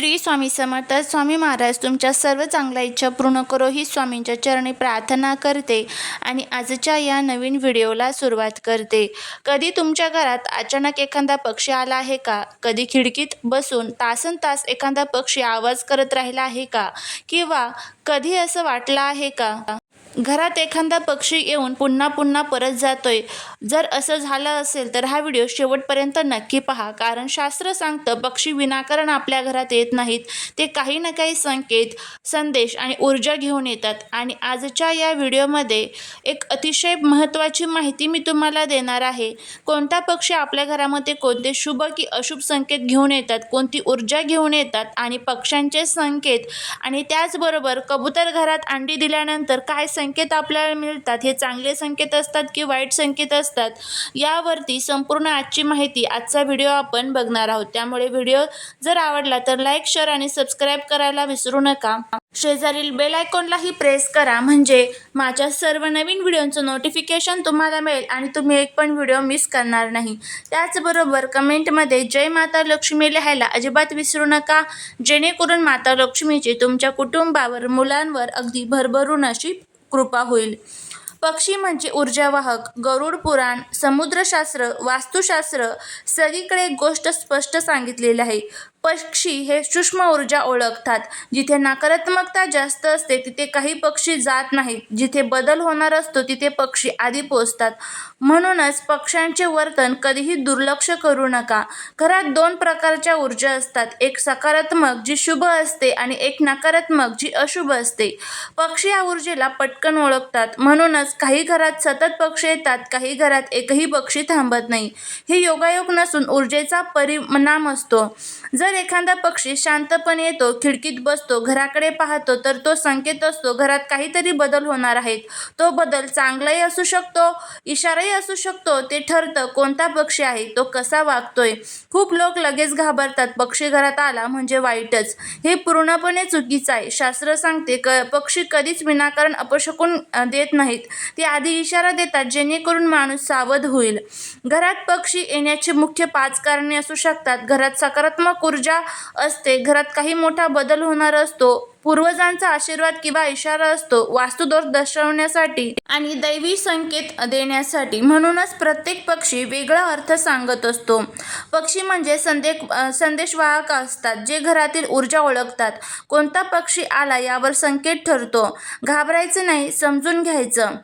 श्री स्वामी समर्थ स्वामी महाराज तुमच्या सर्व चांगल्या इच्छा पूर्ण करो ही स्वामींच्या चरणी प्रार्थना करते आणि आजच्या या नवीन व्हिडिओला सुरुवात करते. कधी तुमच्या घरात अचानक एखादा पक्षी आला आहे का? कधी खिडकीत बसून तासन तास एखादा पक्षी आवाज करत राहिला आहे का? किंवा कधी असं वाटलं आहे का? घरात एखादा पक्षी येऊन पुन्हा पुन्हा परत जातोय. जर असं झालं असेल तर हा व्हिडिओ शेवटपर्यंत नक्की पहा. कारण शास्त्र सांगतं पक्षी विनाकारण आपल्या घरात येत नाहीत. ते काही ना काही संकेत संदेश आणि ऊर्जा घेऊन येतात. आणि आजच्या या व्हिडिओमध्ये एक अतिशय महत्त्वाची माहिती मी तुम्हाला देणार आहे. कोणता पक्षी आपल्या घरामध्ये कोणते शुभ की अशुभ संकेत घेऊन येतात कोणती ऊर्जा घेऊन येतात आणि पक्ष्यांचे संकेत आणि त्याचबरोबर कबूतर घरात अंडी दिल्यानंतर काय संकेत आपल्याला मिळतात? हे चांगले संकेत असतात की वाईट संकेत असतात? यावरती संपूर्ण आजची माहिती आजचा व्हिडिओ आपण बघणार आहोत. त्यामुळे व्हिडिओ जर आवडला तर लाईक शेअर आणि सबस्क्राईब करायला विसरू नका. शेजारील बेल आयकॉनलाही प्रेस करा. म्हणजे माझ्या सर्व नवीन व्हिडिओचं नोटिफिकेशन तुम्हाला मिळेल आणि तुम्ही एक पण व्हिडिओ मिस करणार नाही. त्याचबरोबर कमेंटमध्ये जय माता लक्ष्मी लिहायला अजिबात विसरू नका. जेणेकरून माता लक्ष्मीची तुमच्या कुटुंबावर मुलांवर अगदी भरभरून अशी कृपा होईल. पक्षी म्हणजे ऊर्जावाहक गरुड पुराण समुद्रशास्त्र वास्तुशास्त्र सगळीकडे एक गोष्ट स्पष्ट सांगितलेली आहे. पक्षी हे सूक्ष्म ऊर्जा ओळखतात. जिथे नकारात्मकता जास्त असते तिथे काही पक्षी जात नाहीत. जिथे बदल होणार असतो तिथे पक्षी आधी पोचतात. म्हणूनच पक्ष्यांचे वर्तन कधीही दुर्लक्ष करू नका. घरात दोन प्रकारच्या ऊर्जा असतात. एक सकारात्मक जी शुभ असते आणि एक नकारात्मक जी अशुभ असते. पक्षी या ऊर्जेला पटकन ओळखतात. म्हणूनच काही घरात सतत पक्षी येतात काही घरात एकही पक्षी थांबत नाही. हे योगायोग नसून ऊर्जेचा परिणाम असतो. जर एखादा पक्षी शांतपणे येतो खिडकीत बसतो घराकडे पाहतो तर तो संकेत असतो घरात काहीतरी बदल होणार आहेत. तो बदल चांगलाही असू शकतो इशाराही असू शकतो ते ठरतं कोणता पक्षी आहे तो कसा वागतोय. खूप लोक लगेच घाबरतात पक्षी घरात आला म्हणजे वाईटच. हे पूर्णपणे चुकीचं आहे. शास्त्र सांगते क पक्षी कधीच विनाकारण अपशकून देत नाहीत. ते आधी इशारा देतात जेणेकरून माणूस सावध होईल. घरात पक्षी येण्याची मुख्य पाच कारणे असू शकतात. घरात सकारात्मक ऊर्जा असते घरात काही मोठा बदल होणार असतो पूर्वजांचा आशीर्वाद किंवा इशारा असतो वास्तुदोष दर्शवण्यासाठी आणि दैवी संकेत देण्यासाठी. म्हणूनच प्रत्येक पक्षी वेगळा अर्थ सांगत असतो. पक्षी म्हणजे संदेश संदेशवाहक असतात जे घरातील ऊर्जा ओळखतात. कोणता पक्षी आला यावर संकेत ठरतो. घाबरायचं नाही समजून घ्यायचं.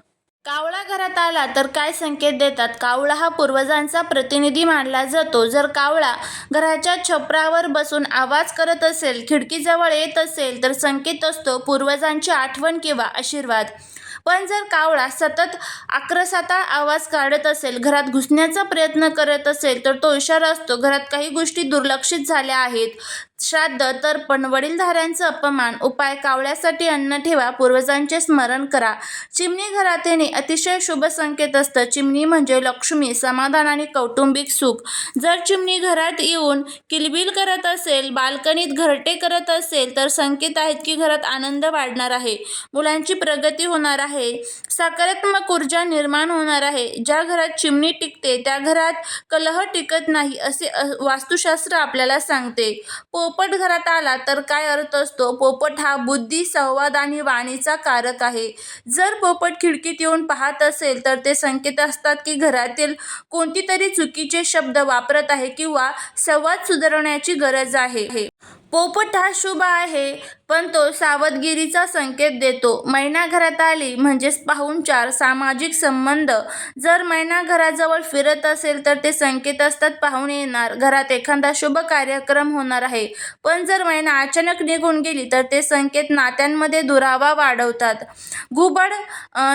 कावळा घरात आला तर काय संकेत देतात? कावळा हा पूर्वजांचा प्रतिनिधी मानला जातो. जर कावळा घराच्या छपरावर बसून आवाज करत असेल खिडकीजवळ येत असेल तर संकेत असतो पूर्वजांची आठवण किंवा आशीर्वाद. पण जर कावळा सतत आक्रसाता आवाज काढत असेल घरात घुसण्याचा प्रयत्न करत असेल तर तो इशारा असतो. घरात काही गोष्टी दुर्लक्षित झाल्या आहेत. श्राद्ध तर्पण वडीलधाऱ्यांचं अपमान उपाय कावळ्यासाठी अन्न ठेवा पूर्वजांचे स्मरण करा. चिमणी घरात येणे अतिशय शुभ संकेत असतं. चिमणी म्हणजे लक्ष्मी समाधान आणि कौटुंबिक सुख. जर चिमणी घरात येऊन किलबिल करत असेल बाल्कनीत घरटे करत असेल तर संकेत आहेत की घरात आनंद वाढणार आहे. मुलांची प्रगती होणार आहे. सकारात्मक ऊर्जा निर्माण होणार आहे. ज्या घरात चिमणी टिकते त्या घरात कलह टिकत नाही असे वास्तुशास्त्र आपल्याला सांगते. पोपट घरात आला तर काय अर्थ असतो? पोपट हा बुद्धी संवाद आणि वाणीचा कारक आहे. जर पोपट खिडकीत येऊन पाहत असेल तर ते संकेत असतात की घरातील कोणती तरी चुकीचे शब्द वापरत आहे किंवा संवाद सुधारण्याची गरज आहे. पोपट हा शुभ आहे पण तो सावधगिरीचा संकेत देतो. मैना घरात आली म्हणजेच पाहुणचार सामाजिक संबंध. जर मैना घराजवळ फिरत असेल तर ते संकेत असतात पाहुणे येणार. घरात एखादा शुभ कार्यक्रम होणार आहे. पण जर मैना अचानक निघून गेली तर ते संकेत नात्यांमध्ये दुरावा वाढवतात. घुबड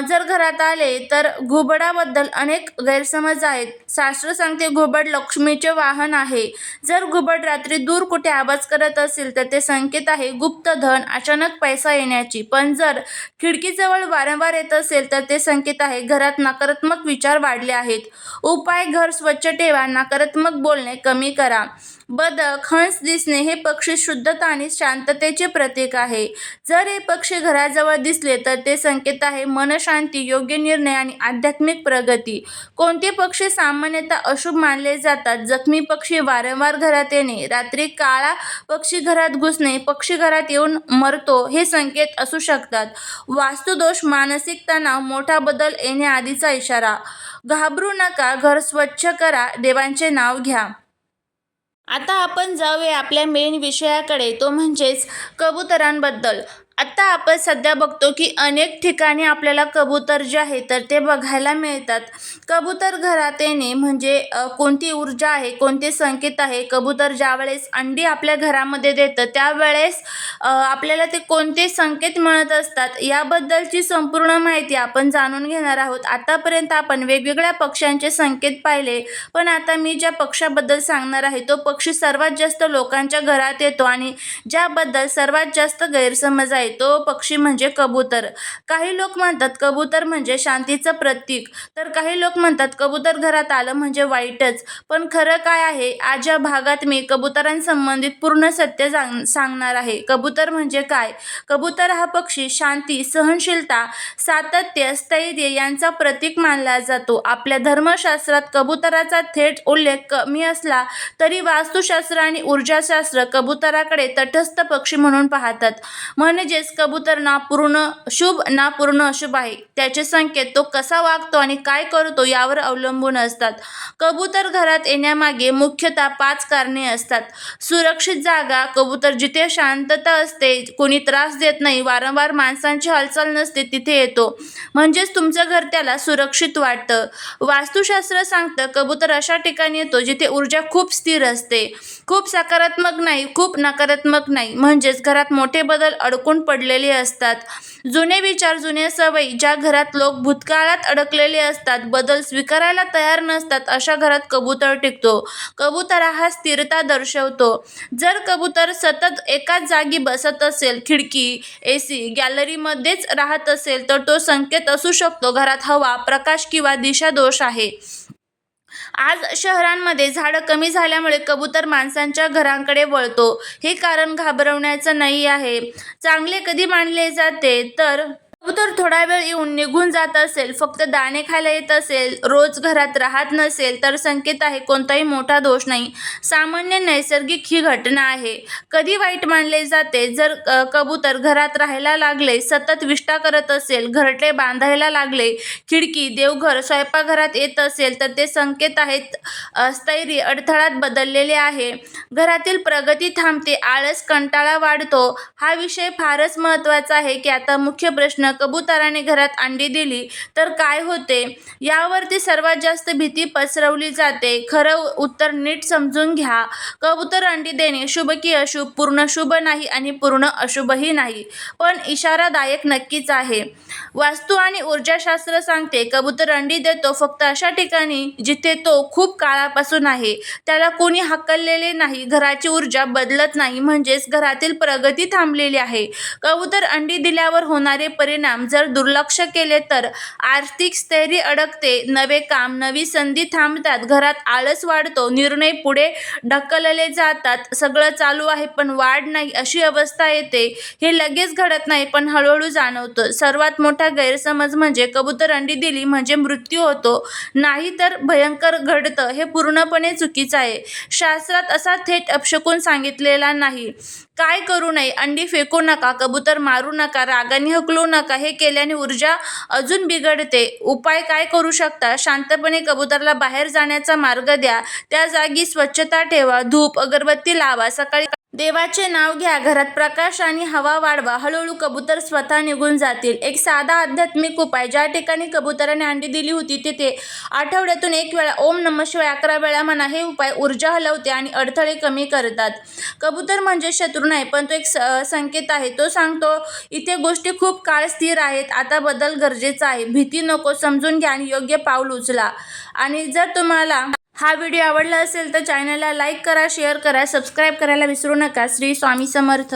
जर घरात आले तर घुबडाबद्दल अनेक गैरसमज आहेत. शास्त्र सांगते घुबड लक्ष्मीचे वाहन आहे. जर घुबड रात्री दूर कुठे आवाज करत असेल तर ते संकेत आहे गुप्त धन अचानक पैसा येण्याची. पण जर खिडकीजवळ वारंवार येत असेल तर ते संकेत आहे घरात नकारात्मक विचार वाढले आहेत. उपाय घर स्वच्छ ठेवा नकारात्मक बोलणे कमी करा. बदक हंस दिसणे हे पक्षी शुद्धता आणि शांततेचे प्रतीक आहे. जर हे पक्षी घराजवळ दिसले तर ते संकेत आहे मनशांती योग्य निर्णय आणि आध्यात्मिक प्रगती. कोणते पक्षी सामान्यतः अशुभ मानले जातात? जखमी पक्षी वारंवार घरात येणे रात्री काळा पक्षी घरात घुसणे पक्षी घरात येऊन मरतो हे संकेत असू शकतात. वास्तुदोष मानसिक तणाव मोठा बदल येण्याआधीचा इशारा. घाबरू नका घर स्वच्छ करा देवांचे नाव घ्या. आता आपण जाऊया आपल्या मेन विषयाकडे तो म्हणजेच कबुतरांबद्दल. आत्ता आपण सध्या बघतो की अनेक ठिकाणी आपल्याला कबूतर जे आहे तर ते बघायला मिळतात. कबूतर घरात येणे म्हणजे कोणती ऊर्जा आहे कोणते संकेत आहे? कबूतर ज्यावेळेस अंडी आपल्या घरामध्ये देतं त्यावेळेस आपल्याला ते कोणते संकेत मिळत असतात? याबद्दलची संपूर्ण माहिती आपण जाणून घेणार आहोत. आतापर्यंत आपण वेगवेगळ्या पक्ष्यांचे संकेत पाहिले पण आता मी ज्या पक्षाबद्दल सांगणार आहे तो पक्षी सर्वात जास्त लोकांच्या घरात येतो आणि ज्याबद्दल सर्वात जास्त गैरसमज आहे तो पक्षी म्हणजे कबूतर. काही लोक म्हणतात कबूतर म्हणजे शांतीचं प्रतीक. तर काही लोक म्हणतात कबूतर घरात आलं म्हणजे वाईटच. पण खरं काय आहे आज या भागात मी कबुतरांसंबंधित पूर्ण सत्य सांग सांगणार आहे. कबूतर म्हणजे काय? कबूतर हा पक्षी शांती सहनशीलता सातत्य स्थैर्य यांचा प्रतीक मानला जातो. आपल्या धर्मशास्त्रात कबुतराचा थेट उल्लेख कमी असला तरी वास्तुशास्त्र आणि ऊर्जाशास्त्र कबुतराकडे तटस्थ पक्षी म्हणून पाहतात. म्हणजे म्हणजेच कबूतर ना पूर्ण शुभ ना पूर्ण अशुभ आहे. त्याचे संकेत तो कसा वागतो आणि काय करतो यावर अवलंबून असतात. कबूतर घरात येण्यामागे मुख्यतः पाच कारणे असतात. सुरक्षित जागा कबूतर जिथे शांतता असते कोणी त्रास देत नाही वारंवार माणसांची हालचाल नसते तिथे येतो. म्हणजेच तुमचं घर त्याला सुरक्षित वाटतं. वास्तुशास्त्र सांगतं कबूतर अशा ठिकाणी येतो जिथे ऊर्जा खूप स्थिर असते. खूप सकारात्मक नाही खूप नकारात्मक नाही. म्हणजेच घरात मोठे बदल अडकून पडलेली असतात. जुने विचार जुने सवयी ज्या घरात लोक भूतकाळात अडकलेले असतात बदल स्वीकारायला तयार नसतात अशा घरात कबूतर टिकतो. कबूतर हा स्थिरता दर्शवतो. जर कबूतर सतत एकाच जागी बसत असेल खिडकी ए सी गॅलरीमध्येच राहत असेल तर तो संकेत असू शकतो घरात हवा प्रकाश किंवा दिशा दोष आहे. आज शहरांमध्ये झाडं कमी झाल्यामुळे कबूतर माणसांच्या घरांकडे वळतो. हे कारण घाबरवण्याचं नाही आहे. चांगले कधी मानले जाते? तर कबूतर थोडा वेळ येऊन निघून जात असेल फक्त दाणे खायला येत असेल रोज घरात राहत नसेल तर संकेत आहे कोणताही मोठा दोष नाही. सामान्य नैसर्गिक ही घटना आहे. कधी वाईट मानले जाते? जर कबूतर घरात राहायला लागले सतत विष्ठा करत असेल घरटे बांधायला लागले खिडकी देवघर स्वयंपाकघरात येत असेल तर ते संकेत आहेत स्थैर्य अडथळ्यात बदललेले आहे. घरातील प्रगती थांबते आळस कंटाळा वाढतो. हा विषय फारच महत्त्वाचा आहे की आता मुख्य प्रश्न कबुतराने घरात अंडी दिली तर काय होते? यावरती सर्वात जास्त भीती पसरवली जाते. खरं उत्तर नीट समजून घ्या. कबूतर अंडी देणे शुभ की अशुभ पूर्ण शुभ नाही आणि पूर्ण अशुभही नाही पण इशारादायक नक्कीच आहे. वास्तू आणि ऊर्जाशास्त्र सांगते कबूतर अंडी देतो फक्त अशा ठिकाणी जिथे तो खूप काळापासून आहे. त्याला कोणी हकललेले नाही घराची ऊर्जा बदलत नाही म्हणजेच घरातील प्रगती थांबलेली आहे. कबूतर अंडी दिल्यावर होणारे परिणाम जर दुर्लक्ष केले तर आर्थिक स्थैर्य अडकते नवे काम नवी संधी थांबतात घरात आळस वाढतो निर्णय पुढे ढकलले जातात. सगळं चालू आहे पण वाढ नाही अशी अवस्था येते. हे लगेच घडत नाही पण हळूहळू जाणवतं. सर्वात मोठा गैरसमज म्हणजे कबूतर अंडी दिली म्हणजे मृत्यू होतो. नाही तर भयंकर घडतं हे पूर्णपणे चुकीचं आहे. शास्त्रात असा थेट अपशकून सांगितलेला नाही. काय करू नये? अंडी फेकू नका कबूतर मारू नका रागाने हकलू नका हे केल्याने ऊर्जा अजून बिघडते. उपाय काय करू शकता? शांतपणे कबूतरला बाहेर जाण्याचा मार्ग द्या. त्या जागी स्वच्छता ठेवा. धूप अगरबत्ती लावा. सकाळी देवाचे नाव घ्या घरात प्रकाश आणि हवा वाढवा. हळूहळू कबूतर स्वतः निघून जातील. एक साधा आध्यात्मिक उपाय ज्या ठिकाणी कबुतराने अंडी दिली होती तिथे आठवड्यातून एक वेळा ओम नम शिवाय अकरा वेळा म्हणा हे उपाय ऊर्जा हलवते आणि अडथळे कमी करतात. कबूतर म्हणजे शत्रू नाही पण तो एक स संकेत आहे. तो सांगतो इथे गोष्टी खूप काळ स्थिर आहेत आता बदल गरजेचा आहे. भीती नको समजून घ्या आणि योग्य पाऊल उचला. आणि जर तुम्हाला हा व्हिडिओ आवडला असेल तर चॅनलला लाईक करा शेअर करा सबस्क्राईब करायला विसरू नका. श्री स्वामी समर्थ.